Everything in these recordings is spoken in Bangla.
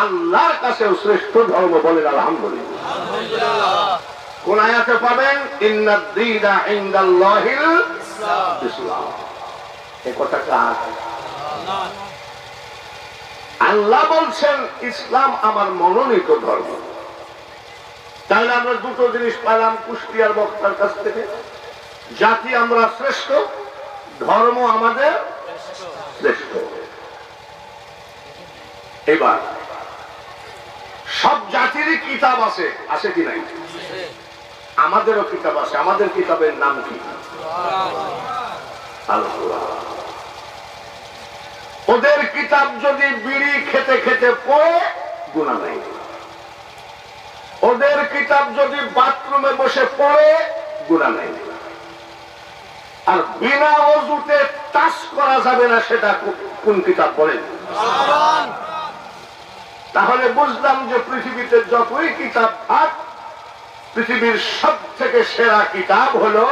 আল্লাহর কাছেও শ্রেষ্ঠ ধর্ম বলেন আলহামদুলিল্লাহ। পাবেন? ইসলাম। আল্লাহ বলছেন, ইসলাম আমার মনোনীত ধর্ম। তাহলে আমরা দুটো জিনিস পাইলাম কুষ্টিয়ার বক্তার কাছ থেকে। জাতি আমরা শ্রেষ্ঠ, ধর্ম আমাদের শ্রেষ্ঠ। এবার সব জাতিরই কিতাব আছে আছে কি নাই? আমাদেরও কিতাব আছে, আমাদের কিতাবের নাম কি? ওদের কিতাব যদি বিড়ি খেতে খেতে পড়ে গুণা নাই। ওদের কিতাব যদি বাথরুমে বসে পড়ে গুণা নাই। আর বিনা অজুতে টাচ করা যাবে না, সেটা কোন কিতাব বলেন? তাহলে বুঝলাম যে পৃথিবীতে যতই কিতাব থাক পৃথিবীর সব থেকে সেরা কিতাব হলো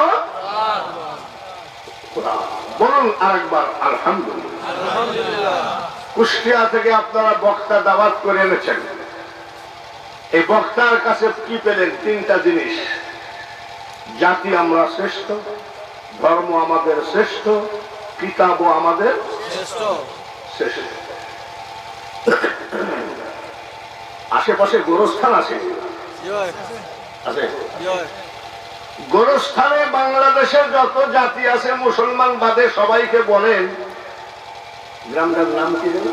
বলুন আরেকবার আলহামদুলিল্লাহ। কুষ্টিয়া থেকে আপনারা বক্তা দাওয়াত করে এনেছেন। এই বক্তার কাছে কি পেলেন? তিনটা জিনিস। জাতি আমরা শ্রেষ্ঠ ধর্ম আমাদের শ্রেষ্ঠ কিতাবও আমাদের শ্রেষ্ঠ। শ্রেষ্ঠ। আশেপাশে গোরস্থান আছে? আছে? গোরস্থানে বাংলাদেশের যত জাতি আছে মুসলমান বাদে সবাইকে বলেন গ্রামটার নাম কি জানো?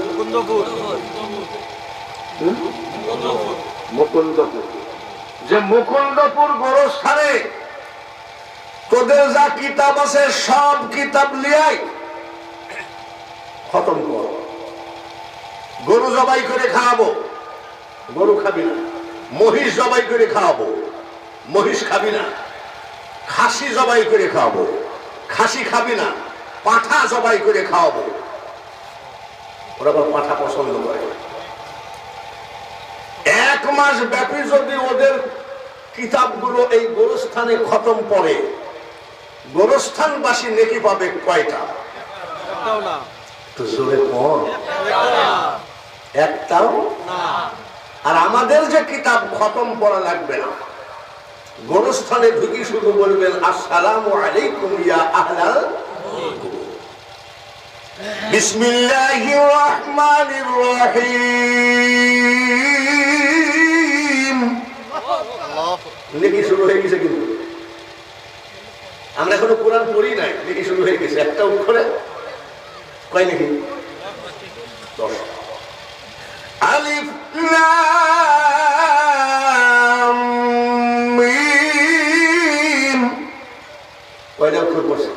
মুকুন্দপুর। যে মুকুন্দপুর গোরস্থানে তোদের যা কিতাব আছে সব কিতাব লিয়াই খতম কর। গরু জবাই করে খাওয়াবো। গরু খাবি না। মহিষ জবাই করে খাওয়াবো। মহিষ খাবি না। খাসি জবাই করে খাওয়াবো। খাসি খাবি না। পাঠা জবাই করে খাওয়াবো। ওরা আবার পাঠা পছন্দ করে। এক মাস ব্যাপী যদি ওদের কিতাবগুলো এই গোরস্থানে খতম পড়ে গোরস্থানবাসী নেকি পাবে কয়টা? একটু জোরে কম একটাও? আর আমাদের যে কিতাব খতম করা লাগবে না। গোরস্থানে ঢুকি শুধু বলবেন, আসসালামু আলাইকুম ইয়া আহলাল বিসমিল্লাহির রহমানির রহিম। নেকি শুরু হয়ে গেছে কিন্তু। আমরা এখনও কোরআন পড়ি নাই নেকি শুরু হয়ে গেছে। একটা অক্ষরে। কয় নাকি দশ। আলিফ লাম মিম কয়টা অক্ষর পড়ছে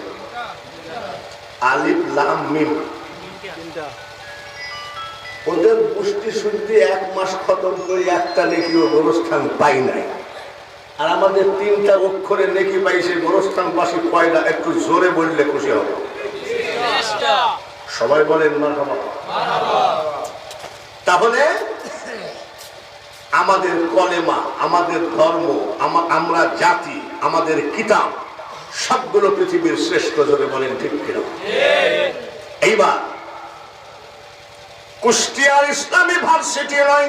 আলিফ লাম মিম ওদের পুষ্টি শুদ্ধি এক মাস খতম করে একটা নেকি ও গোরস্থান পাই নাই। আর আমাদের তিনটা অক্ষরে নেকি পাই সেই গোরস্থান পাশে কয়টা একটু জোরে বললে খুশি হবে। সবাই বলেন মারহাবা। তাহলে আমাদের কলেমা, আমাদের ধর্ম আমরা জাতি, আমাদের কিতাব, সবগুলো পৃথিবীর শ্রেষ্ঠ ধরে বলেন ঠিক কিনা। এইবার, কুষ্টিয়ার ইসলামী ভার্সিটি নয়,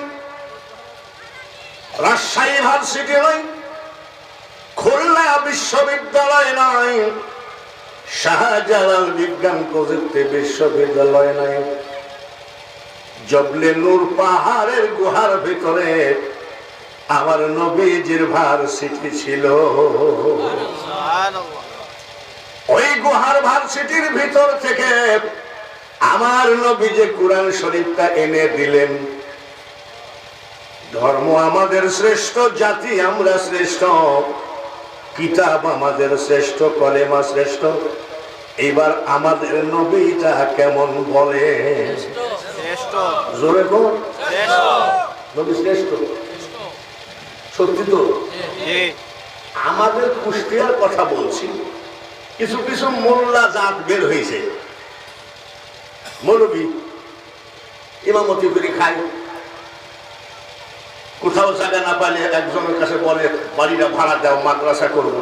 রাজশাহী ভার্সিটি নয়, খুলনা বিশ্ববিদ্যালয় নয়, শাহজালাল বিজ্ঞান প্রযুক্তি বিশ্ববিদ্যালয় নয়। জবলে নূর পাহাড়ের গুহার ভিতরে আমার নবীজির ভার্সিটি ছিল। ওই গুহার ভার্সিটির ভিতর থেকে আমার নবী যে কোরআন শরীফটা এনে দিলেন। ধর্ম আমাদের শ্রেষ্ঠ, জাতি আমরা শ্রেষ্ঠ, কিতাব আমাদের শ্রেষ্ঠ, কলেমা শ্রেষ্ঠ। এবার আমাদের নবীটা কেমন বলে? জোরে কোন নবী শ্রেষ্ঠ। সত্যি তো? আমাদের কুষ্টিয়ার কথা বলছি। কিছু কিছু মোল্লা জাত বের হয়েছে। মৌলবী ইমামতি করে খায় কোথাও জায়গা না পাইলে একজনের কাছে বলে বাড়িটা ভাড়া দাও মাদ্রাসা করব।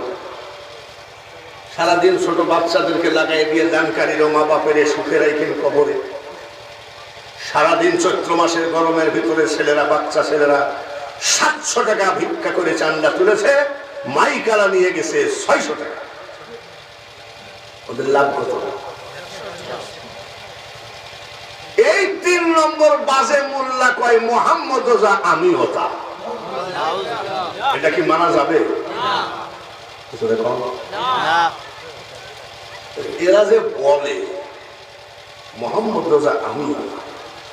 সারাদিন ছোট বাচ্চাদেরকে লাগাই দিয়ে জানকারীর মা বাপের সুখে রাখেন কবরে। সারাদিন চৈত্র মাসের গরমের ভিতরে ছেলেরা, বাচ্চা ছেলেরা সাতশো টাকা ভিক্ষা করে চান্দা তুলেছে, মাইকালা নিয়ে গেছে ছয়শো টাকা। ওদের লাভ কত? এই তিন নম্বর বাজে মোল্লা কয়, মোহাম্মদ আমি হতা। এটা কি মানা যাবে? এরা যে বলে, মোহাম্মদ আমি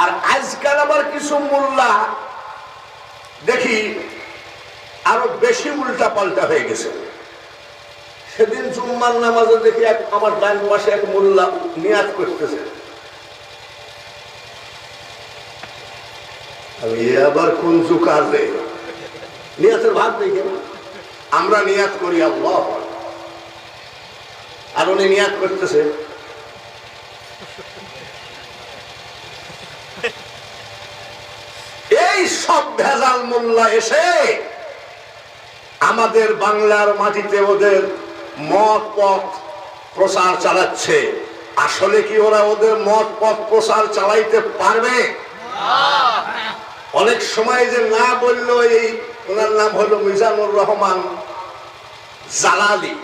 আর আজকাল আবার কিছু মোল্লা, দেখি আরও বেশি উল্টা পাল্টা হয়ে গেছে। সেদিন জুম্মার নামাজে দেখি এক আমার ডান পাশে এক মোল্লা নিয়াত করতেছে। আবার কোন জুকার রে? নিয়াতের ভাগ দেখে আমরা নিয়াত করি, আল্লাহ আর উনি নিয়াত করতেছে। সব ভেজাল মোল্লা এসে আমাদের বাংলার মাটিতে ওদের মত পথ প্রচার চালাচ্ছে। আসলে কি ওরা ওদের মত পথ প্রচার চালাইতে পারবে? অনেক সময় যে না বলল এই ওনার নাম হলো মিজানুর রহমান জালালি।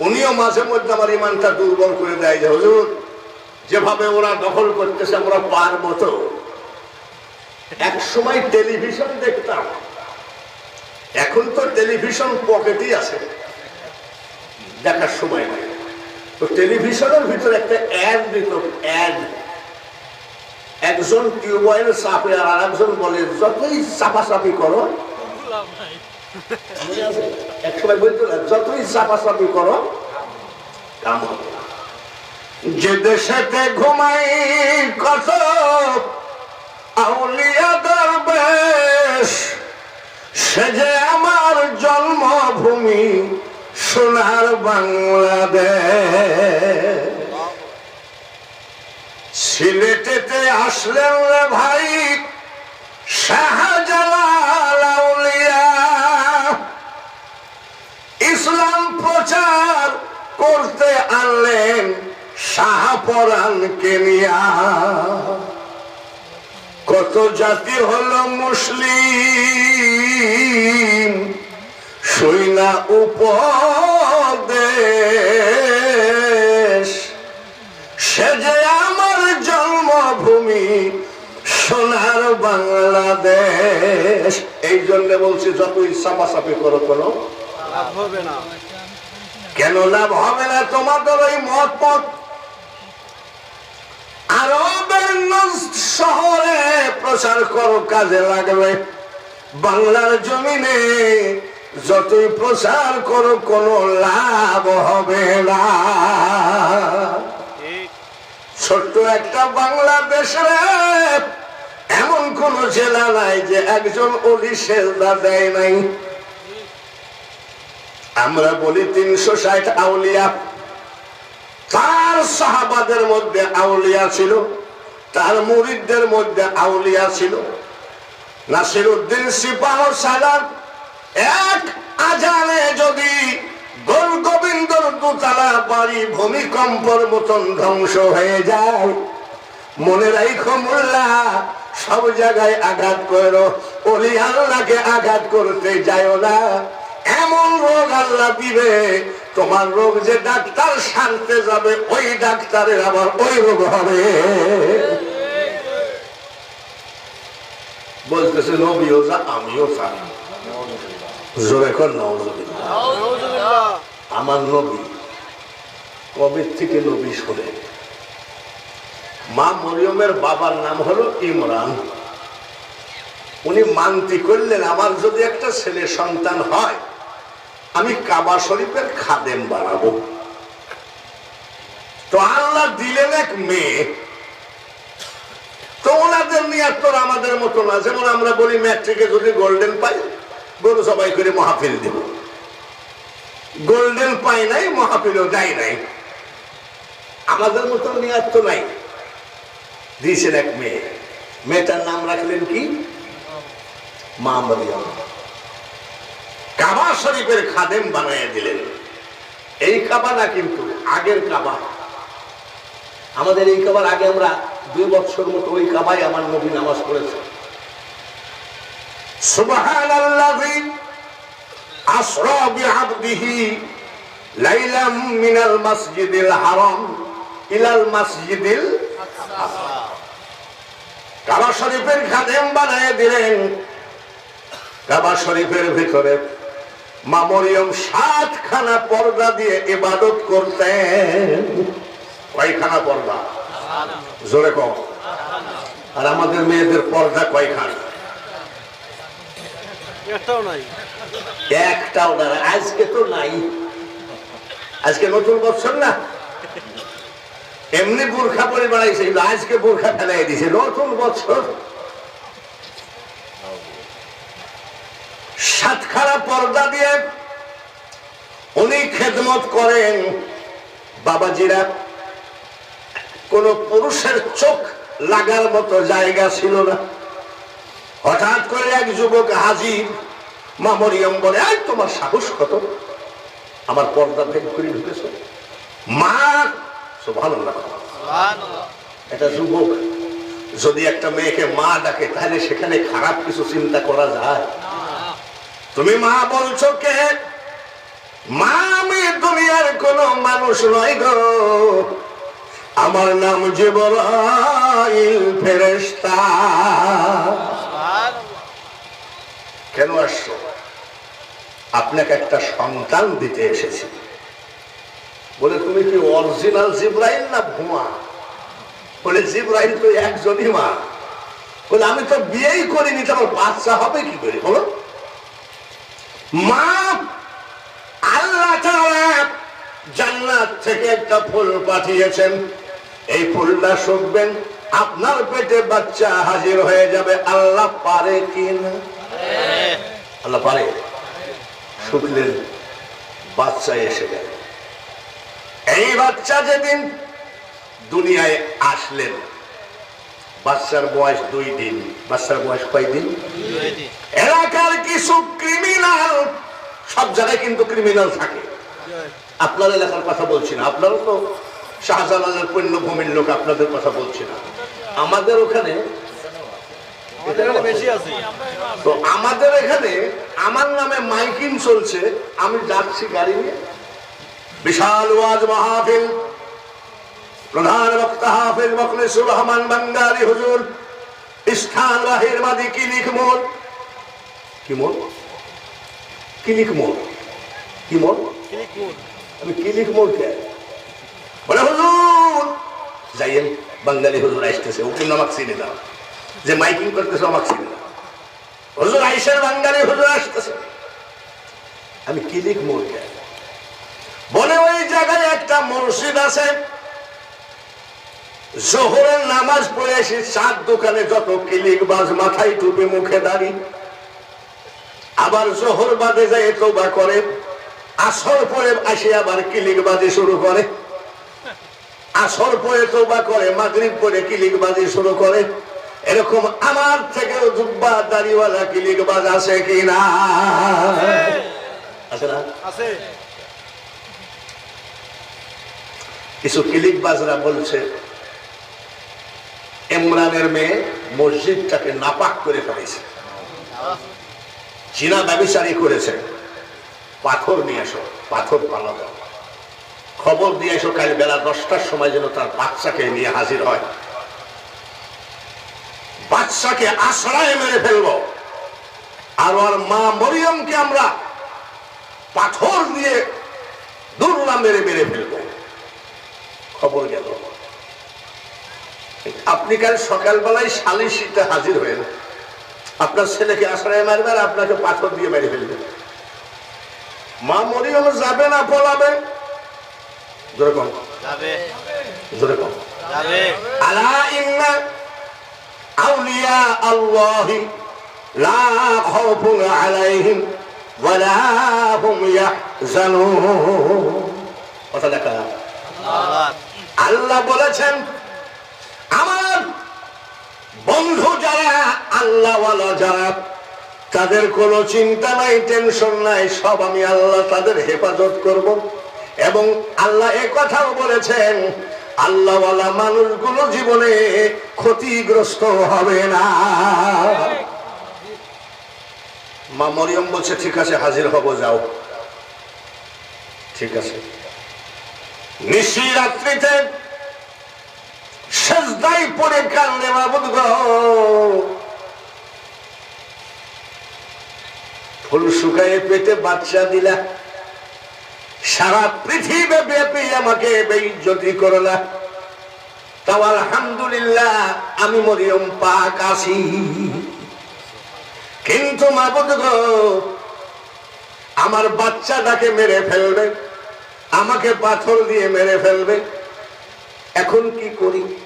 উনিও মাঝে মধ্যে আমার ইমানটা দুর্বল করে দেয় যে, হুজুর, যেভাবে ওরা দখল করতেছে, আমরা পারব তো। এক সময় টেলিভিশন দেখতাম। এখন তো টেলিভিশন পকেটই আছে। দেখার সময় নাই। তো টেলিভিশনের ভিতরে একটা অ্যাড দিত অ্যাড। একজন টিউবওয়েল চাপে আর একজন বলে যতই চাপাচাপি করো এক সময় বলতো না, যতই চাপাচাপি করো কাম হবে। যে দেশেতে ঘুমাই কত আউলিয়া দরবেশ সে যে আমার জন্মভূমি সোনার বাংলাদেশ। সিলেটেতে আসলেন রে ভাই শাহজালাল আউলিয়া। ইসলাম প্রচার করতে আনলেন শাহপরান কেনিয়া কত জাতি হলো মুসলিম সৈনা উপদেশ। সে যে আমার জন্মভূমি সোনার বাংলাদেশ। এই জন্য বলছি যতই চাপাচাপি করো কোনো হবে না। কেন লাভ হবে না তোমাদের ওই মত আরবের শহরে প্রচার করো, কাজে লাগবে। বাংলার জমিনে যতই প্রচার করো, কোনো লাভ হবে না। ছোট্ট একটা বাংলাদেশে এমন কোন জেলা নাই যে একজন অলি দেয় নাই। আমরা বলি তিনশো ষাট আউলিয়া। তার সাহাবাদের মধ্যে আউলিয়া ছিল, তার মুরিদদের মধ্যে আউলিয়া ছিল। নাসির উদ্দিন সিপাহ সালার এক আজানে যদি গোল গোবিন্দর দুতলা বাড়ি ভূমিকম্পর মতন ধ্বংস হয়ে যায়, মনে রাইখো মোল্লা, সব জায়গায় আঘাত করো, অলি আল্লাহকে আঘাত করতে যায় না। এমন রোগ আল্লাহ দিবে তোমার রোগ যে ডাক্তার সারতে যাবে ওই ডাক্তারের আবার ওই রোগ হবে। বলতেছে নবীও যা আমিও চাই জোরে কর আমার নবী কবে থেকে নবী শোনে? মা মরিয়মের বাবার নাম হলো ইমরান। উনি মানতি করলেন আমার যদি একটা ছেলে সন্তান হয় আমি কাবা শরীফের খাদেম বানাবো। তো আল্লাহ দিলেন এক মেয়ে। তো ওনাদের নিয়াত তো আর আমাদের মতো না। যেমন আমরা বলি, ম্যাট্রিকে যদি গোল্ডেন পাই, গরু সবাই করে মহাফিল দেব। গোল্ডেন পাই নাই, মহাফিলও দেয় নাই। আমাদের মতো নিয়াত তো নাই, দিয়েছেন এক মেয়ে। মেয়েটার নাম রাখলেন কি? মা মরিয়ম। কাবা শরীফের খাদেম বানাইয়া দিলেন। এই কাবা না কিন্তু আগের কাবা। আমাদের এই কাবার আগে আমরা দুই বছর মতো ওই কাবাই আমার নবী নামাজ পড়েছে। লাইলাম মিনাল ইলাল মাসজিদিল কাবা শরীফের খাদেম বানায় দিলেন। কাবা শরীফের ভিতরে মা মরিয়ম সাতখানা পর্দা দিয়ে ইবাদত করতেন। কয়খানা পর্দা? জোরে কম আর আমাদের মেয়েদের পর্দা কয়খানা? একটাও নাই। একটাও না আজকে তো নাই। আজকে নতুন বছর না। এমনি বোরখা পরে বেড়াইছে আজকে বোরখা ফেলাই দিছে। নতুন বছর। সাতখানা পর্দা দিয়ে উনি খেদমত করেন বাবাজিরা কোন পুরুষের চোখ লাগার মতো জায়গা ছিল না। হঠাৎ করে এক যুবক হাজির মা মরিয়ম বলে আই তোমার সাহস কত? আমার পর্দা ভেদ করে ঢুকেছ? মা ভালো এটা যুবক যদি একটা মেয়েকে মা ডাকে তাহলে সেখানে খারাপ কিছু চিন্তা করা যায়। তুমি মা বলছো কে? মা, আমি দুনিয়ার কোন মানুষ নয় গো। আমার নাম জিবরাইল ফেরেশতা। কেন আসছো? আপনাকে একটা সন্তান দিতে এসেছি। বলে, তুমি কি অরিজিনাল জিব্রাইল না ভুয়া? বলে, জিব্রাইল তো একজনই মা। বলে, আমি তো বিয়েই করিনি তোমার বাচ্চা হবে কি করে? বলো। মা আল্লাহ জান্নাত থেকে একটা ফুল পাঠিয়েছেন। এই ফুলটা শুকবেন, আপনার পেটে বাচ্চা হাজির হয়ে যাবে। আল্লাহ পারে কি না? আল্লাহ পারে। শুকলেন বাচ্চা এসে গেল। এই বাচ্চা যেদিন দুনিয়ায় আসলেন বাচ্চার বয়স দুই দিন। বাচ্চার বয়স কয় দিন? এলাকার কিছু ক্রিমিনাল সব জায়গায় কিন্তু ক্রিমিনাল থাকে। আপনার এলাকার কথা বলছি না। আপনারও তো শাহজালালের পণ্যভূমির লোক আপনাদের কথা বলছি না। আমাদের ওখানে বেশি আছে। তো আমাদের এখানে আমার নামে মাইকিং চলছে। আমি যাচ্ছি গাড়ি নিয়ে। বিশাল ওয়াজ মাহফিল। প্রধান বক্তা হাফিজ মখলিসুর রহমান বাঙ্গালী হুজুর। স্থান বাহির মাদি কিলিক মোড়। কি মোড়? কিলিক মোড়। কি মোড়? আমি কিলিক মোড় কে? বলে হুজুর যাইয়েন। বাঙালি হুজুর আসতেছে ওকে আমাকে চিনে দাও। যে মাইকিং করতেছে আমাকে চিনে দাও। হুজুর আইসের বাঙালি হুজুর আসতেছে। আমি কিলিক মোড় কে? বলে ওই জায়গায় একটা মসজিদ আছে। জোহরের নামাজ পড়ে এসে চার দোকানে যত কিলিক বাজ মাথায় টুপি মুখে দাঁড়ি। আবার জোহর বাদে যায় তোবা করে আসর পরে আসে আবার কিলিক বাজে শুরু করে। আসর পরে তোবা করে মাগরিব পরে কিলিক বাজি শুরু করে। এরকম আমার থেকেও জুব্বা দাড়িওয়ালা কিলিক বাজ আছে কিনা আছে না? আছে। কিছু কিলিক বাজরা বলছে ইমরানের মেয়ে মসজিদটাকে নাপাক করে ফেলেছে। চীনা ব্যবসায়ী করেছে। পাথর নিয়ে এসো, পাথর পালাবো খবর দিয়ে এসো কাল বেলা দশটার সময় যেন তার বাচ্চাকে নিয়ে হাজির হয়। বাচ্চাকে আশ্রয় মেরে ফেলব। আর ওর মা মরিয়মকে আমরা পাথর দিয়ে দুর্লা মেরে মেরে ফেলব। খবর গেল। আপনি কাল সকালবেলায় সালিশিতে হাজির হয়েন। আপনার ছেলেকে আশ্রয় মারবে আর আপনাকে পাথর দিয়ে মেরে ফেলবে। মা মরিয়ম যাবে না পলাবে? জোরে কম যাবে। জোরে কম যাবে। আলা ইন্না আউলিয়া আল্লাহি লা খাউফুন আলাইহিম ওয়ালা হুম ইয়াহজানুন। কথা দেখা। আল্লাহ বলেছেন বন্ধু যারা আল্লাহওয়ালা যারা, তাদের কোনো চিন্তা নাই, টেনশন নাই, সব আমি আল্লাহ তাদের হেফাজত করব। এবং আল্লাহ এ কথাও বলেছেন, আল্লাহওয়ালা মানুষগুলো জীবনে ক্ষতিগ্রস্ত হবে না। মা মরিয়ম বলছে, ঠিক আছে, হাজির হব, যাও। ঠিক আছে। নিশি রাত্রিতে সেজদাই পড়ে কান্দে মাবুদ ফুল শুকায়ে পেটে বাচ্চা দিলা। সারা পৃথিবী ব্যাপী আমাকে বেইজ্জতি করলা। তাও আলহামদুলিল্লাহ আমি মরিয়ম পাক আছি। কিন্তু মাবুদ গো, আমার বাচ্চাটাকে মেরে ফেলবে, আমাকে পাথর দিয়ে মেরে ফেলবে। এখন কি করি?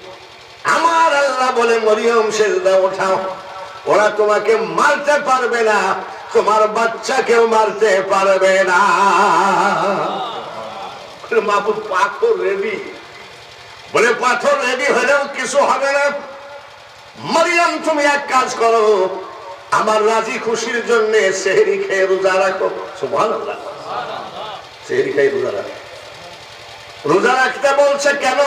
আমার আল্লাহ বলে, মরিয়ম, সেজদা ওঠাও। ওরা তোমাকে মারতে পারবে না। তোমার বাচ্চাকেও মারতে পারবে না। মাহবুব পাথর রেডি। বলে, পাথর রেডি হলেও কিছু হবে না। মরিয়ম, তুমি এক কাজ করো। আমার রাজি খুশির জন্য সেহরি খেয়ে রোজা রাখো। সুভান সেহরি খেয়ে রোজা রাখো। রোজা রাখতে বলছে কেন?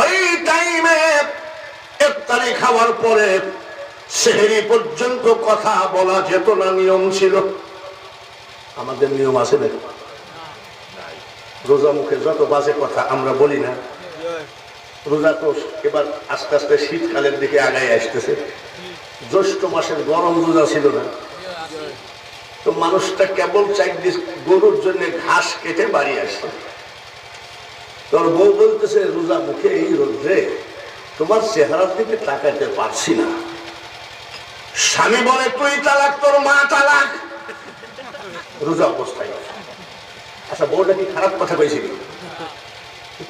ওই টাইমে ইফতারি খাওয়ার পরে সেহেরি পর্যন্ত কথা বলা যেত না, নিয়ম ছিল। আমাদের নিয়ম আছে না? রোজা মুখে যত বাজে কথা আমরা বলি না। রোজা তো এবার আস্তে আস্তে শীতকালের দিকে আগায় আসতেছে। জ্যৈষ্ঠ মাসের গরম রোজা ছিল না। তো মানুষটা কেবল চাকরি গরুর জন্য ঘাস কেটে বাড়ি আসে তোর বউ বলতেছে, রোজা মুখে এই রোদ্রে তোমার চেহারার দিকে তাকাইতে পারছি না। স্বামী বলে, তুই তালাক, তোর মা তালাক। রোজা অবস্থায় আচ্ছা বউটা কি খারাপ কথা কয়েছিল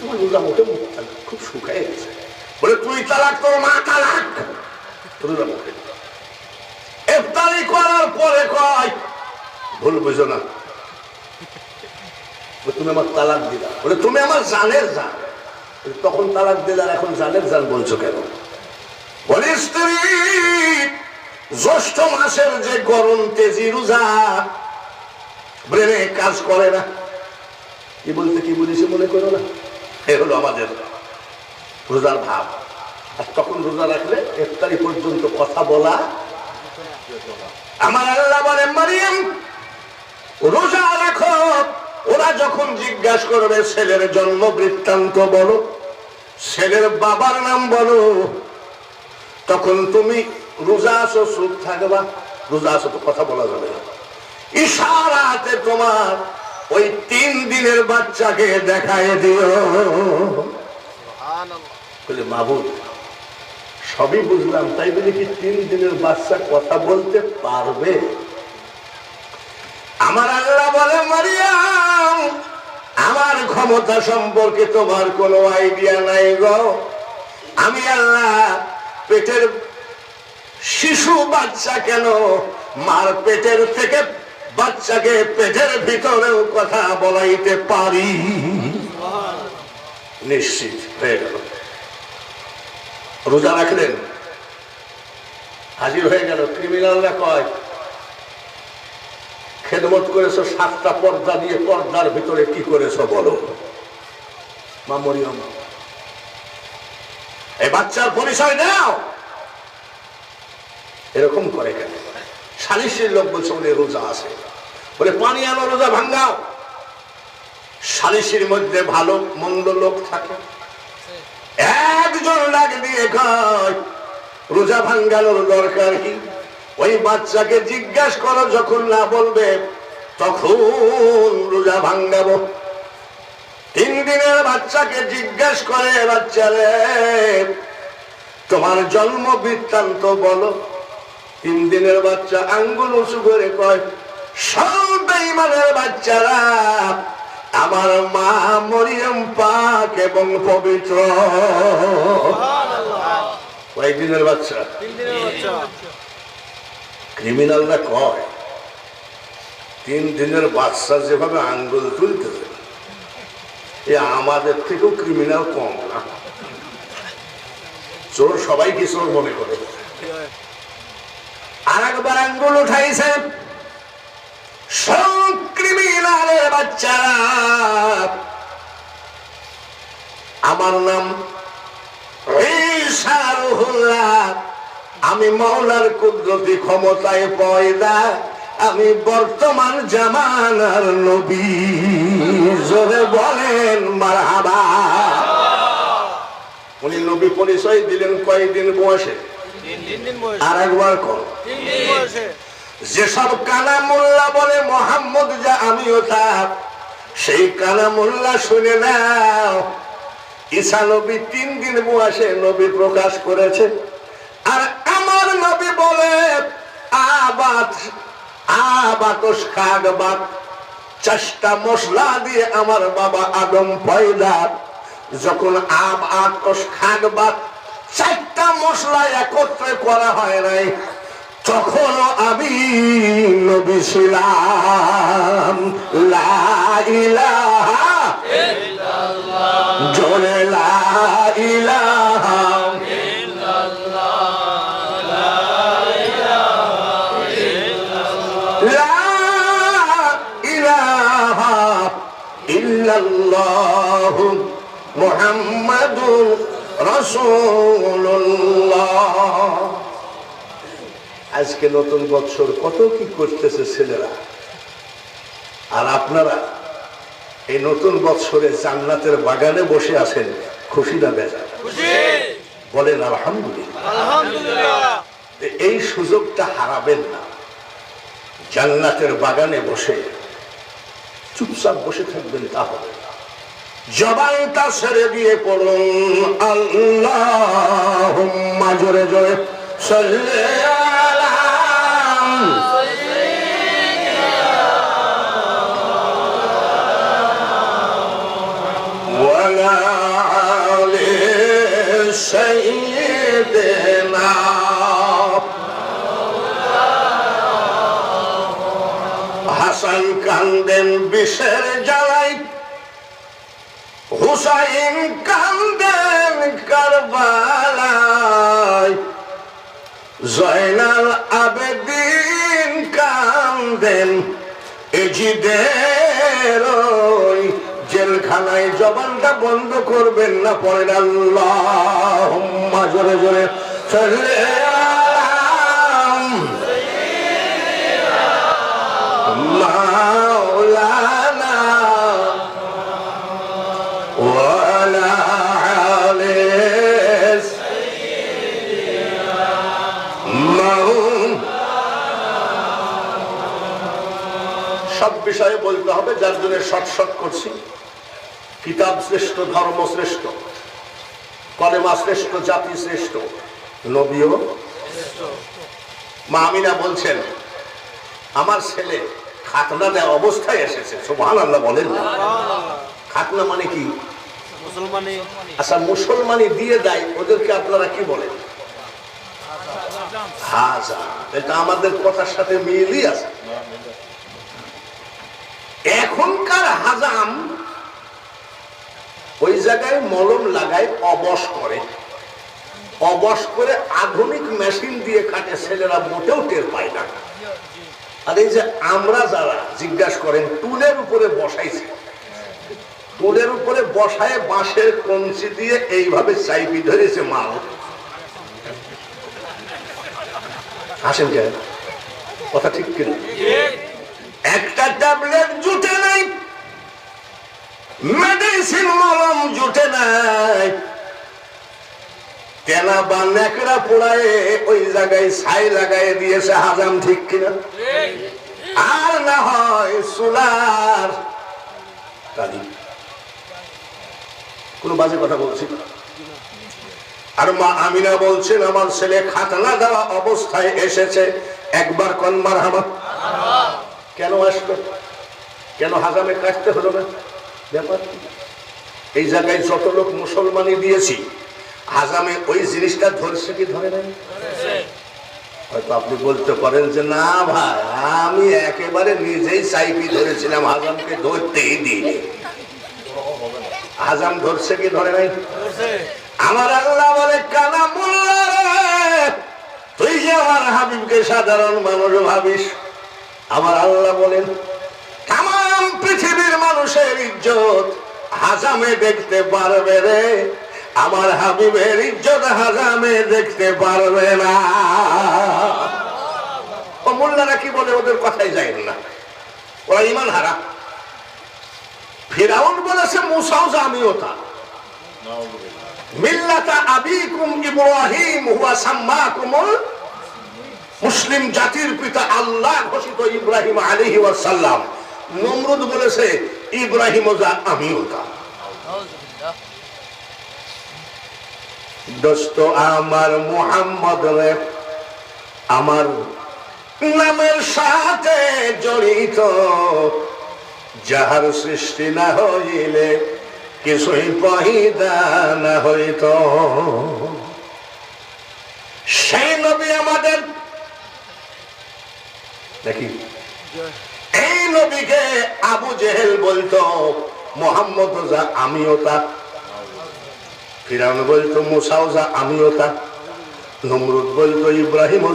তোমার রোজা মুখে খুব শুকায় গেছে। বলে, তুই তালাক, তোর মা তালাক। রোজা মুখে। ইফতারি করার পরে কয়, ভুল বুঝো না। তুমি আমার তালাক দিলা। বলে, তুমি আমার জানের জান তখন তালাক দিলে এখন জানের জান বলছো কেন? বলে, স্ত্রী, জ্যৈষ্ঠ মাসের যে গরম তেজি রোজা, ব্রেনে কাজ করে না। কি বলতে, কি বলিস মনে করো না? এ হলো আমাদের রোজার ভাব। আর তখন রোজা রাখলে ইফতারি পর্যন্ত কথা বলা। আমার আল্লাহ বলে মারিয়াম রোজা রাখো ওরা যখন জিজ্ঞাসা করবে ছেলের জন্ম বৃত্তান্ত বলো। ছেলের বাবার নাম বলো। তখন তুমি রোজা আসো সুখ থাকবা। রোজা আসো তো কথা বলা যাবে ইশারাতে তোমার ওই তিন দিনের বাচ্চাকে দেখায় দিও। বলে মাহবুব সবই বুঝলাম তাই বলে কি তিন দিনের বাচ্চা কথা বলতে পারবে? আমার আল্লাহ বলে মারিয়াম আমার ক্ষমতা সম্পর্কে তোমার কোনো আইডিয়া নাই গো। আমি আল্লাহ পেটের শিশু বাচ্চা কেন? মার পেটের থেকে বাচ্চাকে পেটের ভিতরেও কথা বলাইতে পারি। নিশ্চিত হয়ে গেল। রোজা রাখলেন? হাজির হয়ে গেল? ক্রিমিনালরা কয়? খেদমত করেছ, সাতটা পর্দা দিয়ে পর্দার ভিতরে কি করেছ বলো? মা মরিয়ম এই বাচ্চার পরিচয় দাও এরকম করে কেন? সালিশের লোক বলছে, উনি রোজা আছে। বলে, পানি আনো, রোজা ভাঙ্গাও সালিশের মধ্যে ভালো, মন্দ লোক থাকে। একজন ডাক দিয়ে রোজা ভাঙ্গানোর দরকার কি? ওই বাচ্চাকে জিজ্ঞাসা করো যখন না বলবে তখন রোজা ভাঙ্গাবো তিন দিনের বাচ্চাকে জিজ্ঞাসা করে বাচ্চারে তোমার জন্ম বৃত্তান্ত বলো। তিন দিনের বাচ্চা আঙ্গুল উঁচু করে কয় সব বেঈমানের বাচ্চারা আমার মা মরিয়ম পাক এবং পবিত্র। কয়েকদিনের বাচ্চা? তিন দিনের বাচ্চা। ক্রিমিনালরা কয়, তিন দিনের বাচ্চা যেভাবে আঙ্গুল তুলতেছে এ আমাদের থেকেও ক্রিমিনাল কম না। চোর সবাইকে চোর মনে করে। আর একবার আঙ্গুল উঠাইছেন সব ক্রিমিনালের বাচ্চারা। আমার নাম ঈসা রুহুল্লাহ। আমি মৌলার কুদরতি ক্ষমতায় পয়দা, আমি বর্তমান জামানার নবী। জোরে বলেন, মারহাবা। উনি নবী পরিচয় দিলেন কয়েকদিন বয়সে? আর একবার কর। যেসব কানা মোল্লা বলে, মোহাম্মদ যা আমিও তা সেই কানা মোল্লা শুনে নাও ঈসা নবী তিন দিন বয়সে নবী প্রকাশ করেছে আর আমার নবী বলে আবাত আবাতস চারটা মশলা দিয়ে আমার বাবা আদম পয়দা। যখন আব আতস চারটা মশলা একত্রে করা হয় নাই, তখনও আমি নবী ছিলাম। লা ইলাহা জোরে লা মুহাম্মাদুর রাসূলুল্লাহ। আজকে নতুন বছর কত কি করতেছে ছেলেরা? আর আপনারা এই নতুন বৎসরে জান্নাতের বাগানে বসে আছেন খুশি না বেজা বলেন আলহামদুলিল্লাহ। এই সুযোগটা হারাবেন না। জান্নাতের বাগানে বসে চুপচাপ বসে থাকবেন তা হবে না। জবানটা ছেড়ে দিয়ে পড়ুন আল্লাহ জোরে জোরে সাল্লি আলা وعلى آل سيدنا হাসান কান্দেন বিষের জ্বালাই হুসাইন কান্দেন কারবালায়, জয়নাল আবেদিন কান্দেন এজিদের জেলখানায় জবানটা বন্ধ করবেন না পড়েন আল্লাহ জোরে জোরে। সাল্লি বিষয়ে বলতে হবে যার জন্য শট করছি। কিতাব শ্রেষ্ঠ ধর্ম শ্রেষ্ঠ কলেমা শ্রেষ্ঠ জাতি শ্রেষ্ঠ নবীও মা আমিনা বলছেন আমার ছেলে খাতনা দেওয়া অবস্থায় এসেছে। সোভান আল্লাহ বলেন। খাতনা মানে কি? মুসলমানি। আচ্ছা মুসলমানি দিয়ে দেয় ওদেরকে আপনারা কি বলেন? হাজা। এটা আমাদের কথার সাথে মিলই আছে। এখনকার হাজাম ওই জায়গায় মলম লাগায় অবশ করে। অবশ করে আধুনিক মেশিন দিয়ে কাটে ছেলেরা মোটেও টের পায় না। আর এই যে আমরা যারা, জিজ্ঞাসা করেন, টুলের উপরে বসাইছে। টুলের উপরে বসায় বাঁশের কঞ্চি দিয়ে এইভাবে চাইপি ধরেছে মাল। আসেন কেন? কথা ঠিক কিনা? একটা ট্যাবলেট জুটে নাই মেডিসিন মলম জুটে নাই। তেনা বা নেকড়া পোড়ায় ওই জায়গায় ছাই লাগাই দিয়েছে হাজাম ঠিক কিনা? আর না হয় সোলার। কালি কোন বাজে কথা বলছি না। আর মা আমিনা বলছেন, আমার ছেলে খাতনা দেওয়া অবস্থায় এসেছে, একবার কনবার হামা। কেন আসলো কেন হাজামে কাটতে হলো না? ব্যাপার এই জায়গায় যত লোক মুসলমানি দিয়েছি হাজামে ওই জিনিসটা ধরছে কি ধরে নাই? হয়তো আপনি বলতে পারেন যে না ভাই আমি একেবারে নিজেই সাইপি ধরেছিলাম হাজামকে ধরতেই দিইনি। হাজাম ধরছে কি ধরে নাই? আমার আল্লাহ বলে কানা মোল্লা তুই যে আমার হাবিবকে সাধারণ মানুষ ভাবিস আমার আল্লাহ বলেন তাম পৃথিবীর মানুষের ইজ্জত হাজামে দেখতে পারবে রে। আমার হাবিবের ইজ্জত হাজামে দেখতে পারবে না। ও মোল্লারা কি বলে ওদের কথাই যায় না। ওরা ইমান হারা ফিরাউন বলেছে মুসাও আমিও তা। মিল্লাতা আবিকুম ইব্রাহিম হুয়া সাম্মাকুমুল মুসলিম জাতির পিতা আল্লাহ ঘোষিত ইব্রাহিম আলাইহি ওয়াসাল্লাম। নমরুদ বলেছে ইব্রাহিম যা দোস্ত, আমার মোহাম্মদ আমার নামের সাথে জড়িত। যাহার সৃষ্টি না হইলে কিছুই পহিদা না হইত। সেই নবী আমাদের দেখি। এই নবীকে আবু জেহেল বলতো মোহাম্মদ যা আমিও তা। ফিরাউন বলতো মুসাও যা আমিও তা। নমরুদ বলতো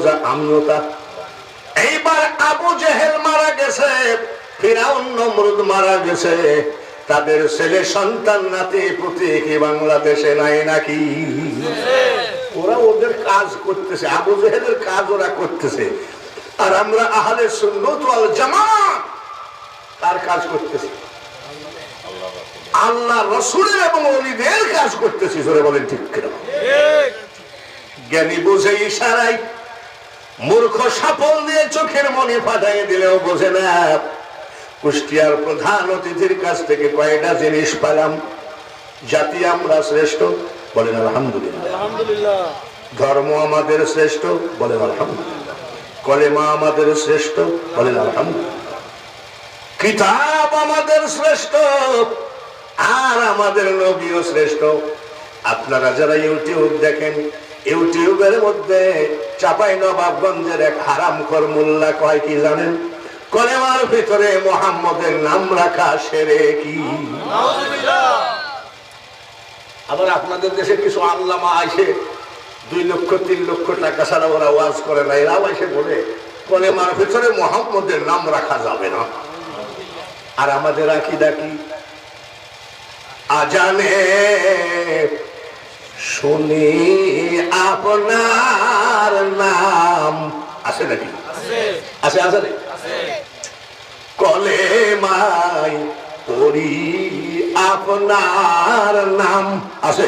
যা আমিও তা। এইবার আবু জেহেল মারা গেছে ফিরাউন নমরুদ মারা গেছে। তাদের ছেলে সন্তান নাতি পুতি কি বাংলাদেশে নাই নাকি? ওরা ওদের কাজ করতেছে আবু জেহেলের কাজ ওরা করতেছে। আর আমরা আহলে সুন্নত ওয়াল জামাত। তার কাজ করতেছি? আল্লাহ রসুলের এবং অলিদের কাজ করতেছি জোরে বলেন ঠিক কিনা? জ্ঞানী বুঝে ইশারাই মূর্খ সাপল দিয়ে চোখের মনে ফাটাই দিলেও বোঝে না। কুষ্টিয়ার প্রধান অতিথির কাছ থেকে কয়েকটা জিনিস পেলাম? জাতি আমরা শ্রেষ্ঠ? বলেন আলহামদুলিল্লাহ। আলহামদুলিল্লাহ। ধর্ম আমাদের শ্রেষ্ঠ? বলেন আলহামদুলিল্লাহ। কলেমা আমাদের শ্রেষ্ঠ। বলেন আলহামদুলিল্লাহ কিতাব আমাদের শ্রেষ্ঠ আর আমাদের নবীও শ্রেষ্ঠ। আপনারা যারা ইউটিউব দেখেন ইউটিউবের মধ্যে চাপাই নবাবগঞ্জের এক হারাম কর মোল্লা কয় কি জানেন? কলেমার ভিতরে মোহাম্মদের নাম রাখা সেরে কি? আবার আপনাদের দেশে কিছু আল্লামা আইসে দুই লক্ষ তিন লক্ষ টাকা ছাড়া ওরা ওয়াজ করে না। এরাও এসে বলে কলেমার ভিতরে মোহাম্মদের নাম রাখা যাবে না। আর আমাদের আকিদা কি? আজানে শুনি আপনার নাম। আছে নাকি? আছে। আছে। কলে মাই পড়ি আপনার নাম। আছে?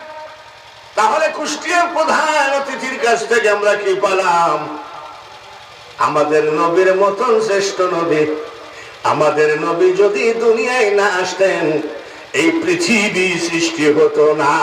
তাহলে কুষ্টিয়ার প্রধান অতিথির কাছ থেকে আমরা কি পালাম? আমাদের নবীর মতন শ্রেষ্ঠ নবী। আমাদের নবী যদি দুনিয়ায় না আসতেন, এই পৃথিবী সৃষ্টি হতো না।